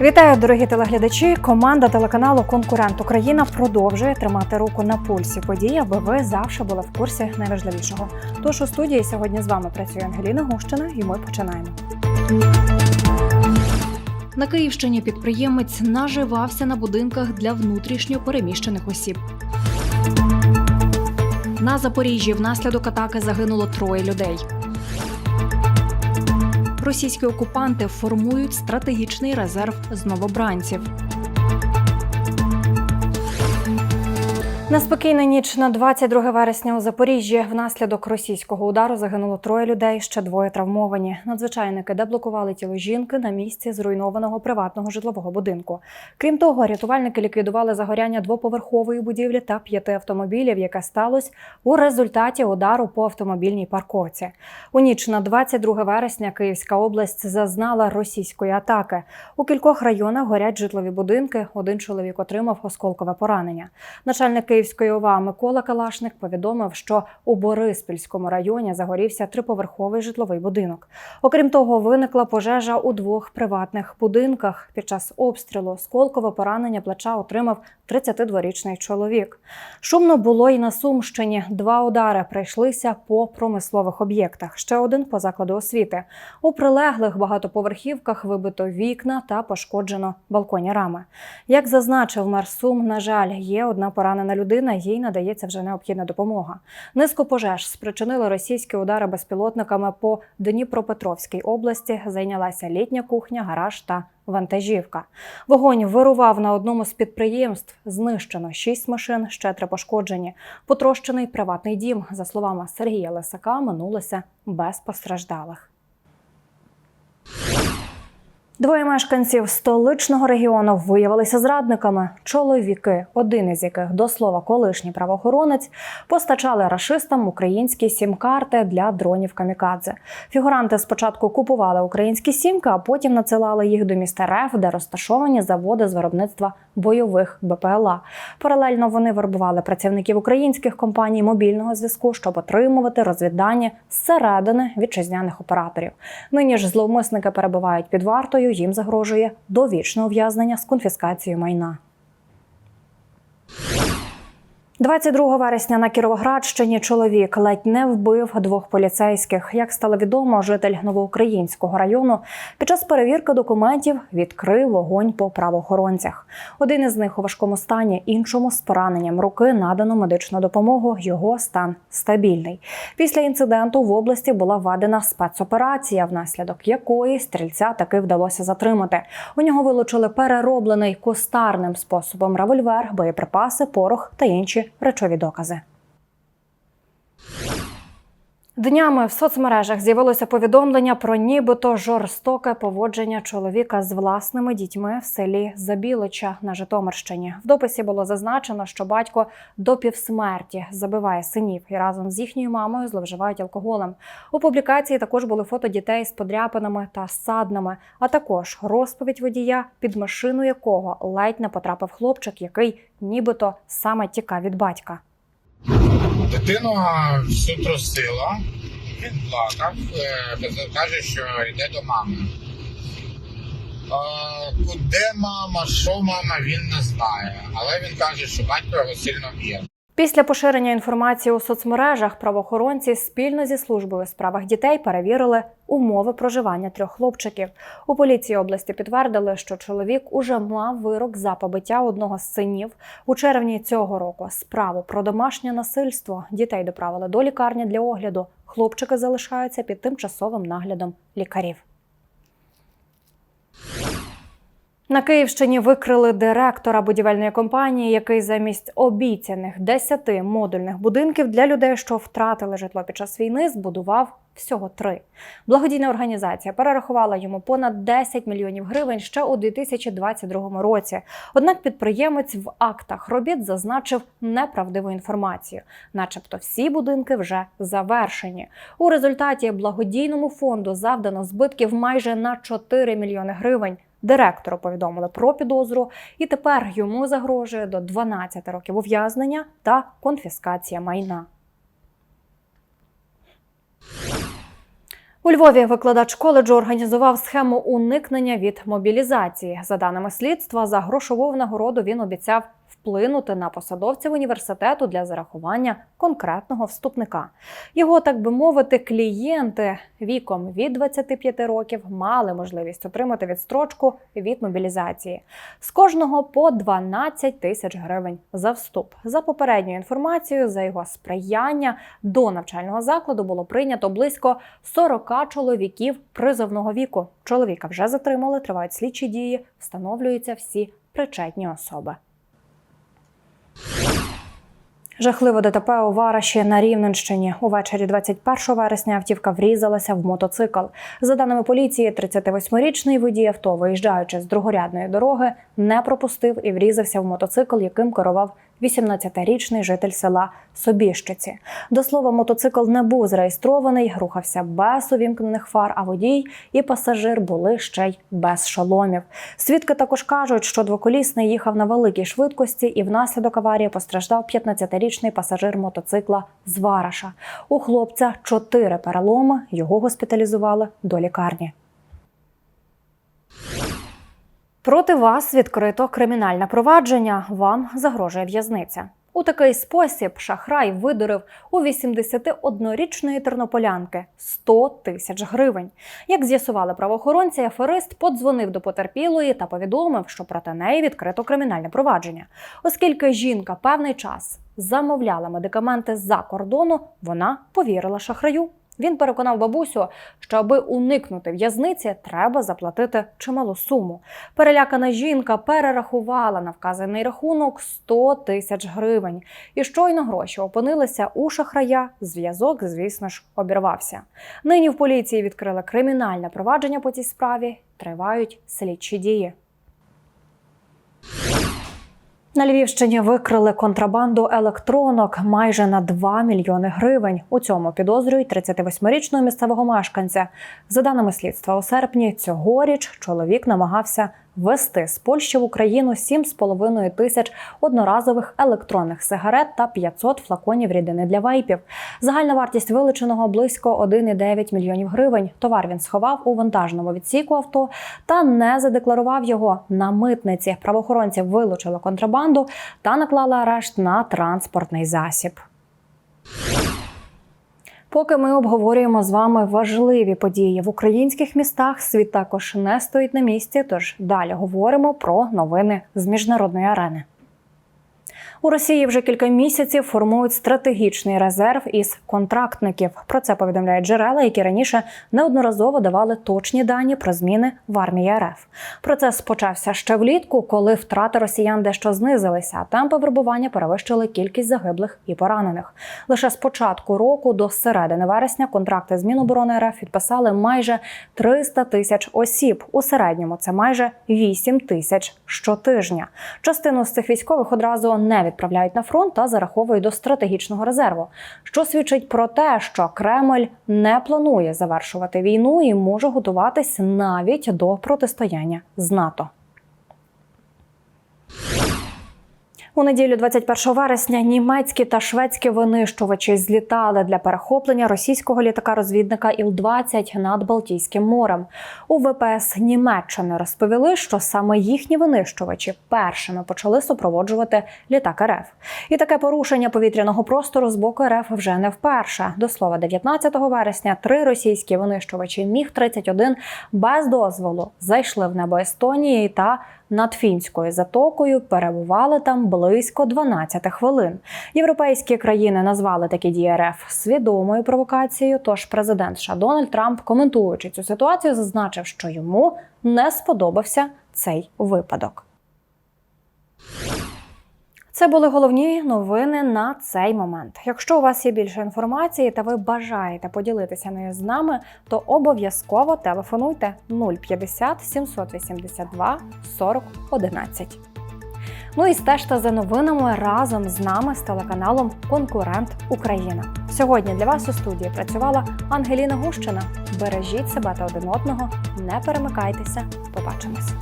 Вітаю, дорогі телеглядачі. Команда телеканалу Конкурент Україна продовжує тримати руку на пульсі подій, аби ви завжди були в курсі найважливішого. Тож у студії сьогодні з вами працює Ангеліна Гущина, і ми починаємо. На Київщині підприємець наживався на будинках для внутрішньо переміщених осіб. На Запоріжжі внаслідок атаки загинуло троє людей. Російські окупанти формують стратегічний резерв з новобранців. Неспокійна ніч на 22 вересня у Запоріжжі. Внаслідок російського удару загинуло троє людей, ще двоє травмовані. Надзвичайники деблокували тіло жінки на місці зруйнованого приватного житлового будинку. Крім того, рятувальники ліквідували загоряння двоповерхової будівлі та п'яти автомобілів, яке сталося у результаті удару по автомобільній парковці. У ніч на 22 вересня Київська область зазнала російської атаки. У кількох районах горять житлові будинки. Один чоловік отримав осколкове поранення. Начальник Київської ОВА Микола Калашник повідомив, що у Бориспільському районі загорівся триповерховий житловий будинок. Окрім того, виникла пожежа у двох приватних будинках. Під час обстрілу сколкове поранення плеча отримав 32-річний чоловік. Шумно було і на Сумщині. Два удари прийшлися по промислових об'єктах. Ще один по закладу освіти. У прилеглих багатоповерхівках вибито вікна та пошкоджено балконні рами. Як зазначив мер Сум, на жаль, є одна поранена людина, їй надається вже необхідна допомога. Низку пожеж спричинили російські удари безпілотниками по Дніпропетровській області. Зайнялася літня кухня, гараж та вантажівка. Вогонь вирував на одному з підприємств. Знищено шість машин, ще три пошкоджені. Потрощений приватний дім. За словами Сергія Лисака, минулося без постраждалих. Двоє мешканців столичного регіону виявилися зрадниками. Чоловіки, один із яких до слова колишній правоохоронець, постачали рашистам українські сім-карти для дронів камікадзе. Фігуранти спочатку купували українські сімки, а потім надсилали їх до міста РФ, де розташовані заводи з виробництва бойових БПЛА. Паралельно вони вербували працівників українських компаній мобільного зв'язку, щоб отримувати розвіддані зсередини вітчизняних операторів. Нині ж зловмисники перебувають під вартою. Їм загрожує довічне ув'язнення з конфіскацією майна. 22 вересня на Кіровоградщині чоловік ледь не вбив двох поліцейських. Як стало відомо, житель новоукраїнського району під час перевірки документів відкрив вогонь по правоохоронцях. Один із них у важкому стані, іншому з пораненням руки надано медичну допомогу. Його стан стабільний. Після інциденту в області була введена спецоперація, внаслідок якої стрільця таки вдалося затримати. У нього вилучили перероблений кустарним способом револьвер, боєприпаси, порох та інші речові докази. Днями в соцмережах з'явилося повідомлення про нібито жорстоке поводження чоловіка з власними дітьми в селі Забілоча на Житомирщині. В дописі було зазначено, що батько до півсмерті забиває синів і разом з їхньою мамою зловживають алкоголем. У публікації також були фото дітей з подряпинами та ссаднами, а також розповідь водія, під машину якого ледь не потрапив хлопчик, який нібито саме тікав від батька. Дитину всю трусила, він плакав, е, каже, що йде до мами. Куди мама, що мама, він не знає. Але він каже, що батько його сильно б'є. Після поширення інформації у соцмережах правоохоронці спільно зі службою у справах дітей перевірили умови проживання трьох хлопчиків. У поліції області підтвердили, що чоловік уже мав вирок за побиття одного з синів. У червні цього року справу про домашнє насильство дітей доправили до лікарні для огляду. Хлопчики залишаються під тимчасовим наглядом лікарів. На Київщині викрили директора будівельної компанії, який замість обіцяних 10 модульних будинків для людей, що втратили житло під час війни, збудував всього три. Благодійна організація перерахувала йому понад 10 мільйонів гривень ще у 2022 році. Однак підприємець в актах робіт зазначив неправдиву інформацію, начебто всі будинки вже завершені. У результаті благодійному фонду завдано збитків майже на 4 мільйони гривень. Директору повідомили про підозру, і тепер йому загрожує до 12 років ув'язнення та конфіскація майна. У Львові викладач коледжу організував схему уникнення від мобілізації. За даними слідства, за грошову нагороду він обіцяв вплинути на посадовців університету для зарахування конкретного вступника. Його, так би мовити, клієнти віком від 25 років мали можливість отримати відстрочку від мобілізації з кожного по 12 тисяч гривень за вступ. За попередньою інформацією, за його сприяння до навчального закладу було прийнято близько 40 чоловіків призовного віку. Чоловіка вже затримали, тривають слідчі дії, встановлюються всі причетні особи. Жахливо ДТП у Вараші на Рівненщині. Увечері 21 вересня автівка врізалася в мотоцикл. За даними поліції, 38-річний водій авто, виїжджаючи з другорядної дороги, не пропустив і врізався в мотоцикл, яким керував 18-річний житель села Собіщиці. До слова, мотоцикл не був зареєстрований, рухався без увімкнених фар, а водій і пасажир були ще й без шоломів. Свідки також кажуть, що двоколісний їхав на великій швидкості, і внаслідок аварії постраждав 15-річний пасажир мотоцикла з Вараша. У хлопця чотири переломи. Його госпіталізували до лікарні. Проти вас відкрито кримінальне провадження. Вам загрожує в'язниця. У такий спосіб шахрай видурив у 81-річної тернополянки 100 тисяч гривень. Як з'ясували правоохоронці, аферист подзвонив до потерпілої та повідомив, що проти неї відкрито кримінальне провадження. Оскільки жінка певний час замовляла медикаменти з-за кордону, вона повірила шахраю. Він переконав бабусю, що аби уникнути в'язниці, треба заплатити чималу суму. Перелякана жінка перерахувала на вказаний рахунок 100 тисяч гривень. І щойно гроші опинилися у шахрая. Зв'язок, звісно ж, обірвався. Нині в поліції відкрили кримінальне провадження по цій справі. Тривають слідчі дії. На Львівщині викрили контрабанду електронок майже на 2 мільйони гривень. У цьому підозрюють 38-річного місцевого мешканця. За даними слідства, у серпні цьогоріч чоловік намагався ввести з Польщі в Україну 7,5 тисяч одноразових електронних сигарет та 500 флаконів рідини для вейпів. Загальна вартість вилученого близько 1,9 мільйонів гривень. Товар він сховав у вантажному відсіку авто та не задекларував його на митниці. Правоохоронці вилучили контрабанду та наклали арешт на транспортний засіб. Поки ми обговорюємо з вами важливі події в українських містах, світ також не стоїть на місці. Тож далі говоримо про новини з міжнародної арени. У Росії вже кілька місяців формують стратегічний резерв із контрактників. Про це повідомляють джерела, які раніше неодноразово давали точні дані про зміни в армії РФ. Процес почався ще влітку, коли втрати росіян дещо знизилися, а темпи вербування перевищили кількість загиблих і поранених. Лише з початку року до середини вересня контракти з Міноборони РФ підписали майже 300 тисяч осіб. У середньому це майже 8 тисяч щотижня. Частину з цих військових одразу не відправляють на фронт та зараховують до стратегічного резерву, що свідчить про те, що Кремль не планує завершувати війну і може готуватись навіть до протистояння з НАТО. У неділю 21 вересня німецькі та шведські винищувачі злітали для перехоплення російського літака-розвідника Іл-20 над Балтійським морем. У ВПС Німеччини розповіли, що саме їхні винищувачі першими почали супроводжувати літак РФ. І таке порушення повітряного простору з боку РФ вже не вперше. До слова, 19 вересня три російські винищувачі Міг 31 без дозволу зайшли в небо Естонії та над фінською затокою перебували там близько 12 хвилин. Європейські країни назвали такі дії РФ свідомою провокацією. Тож президент США Дональд Трамп, коментуючи цю ситуацію, зазначив, що йому не сподобався цей випадок. Це були головні новини на цей момент. Якщо у вас є більше інформації та ви бажаєте поділитися нею з нами, то обов'язково телефонуйте 050 782 40 11. Ну і стежте за новинами разом з нами з телеканалом Конкурент Україна. Сьогодні для вас у студії працювала Ангеліна Гущина. Бережіть себе та один одного, не перемикайтеся. Побачимось.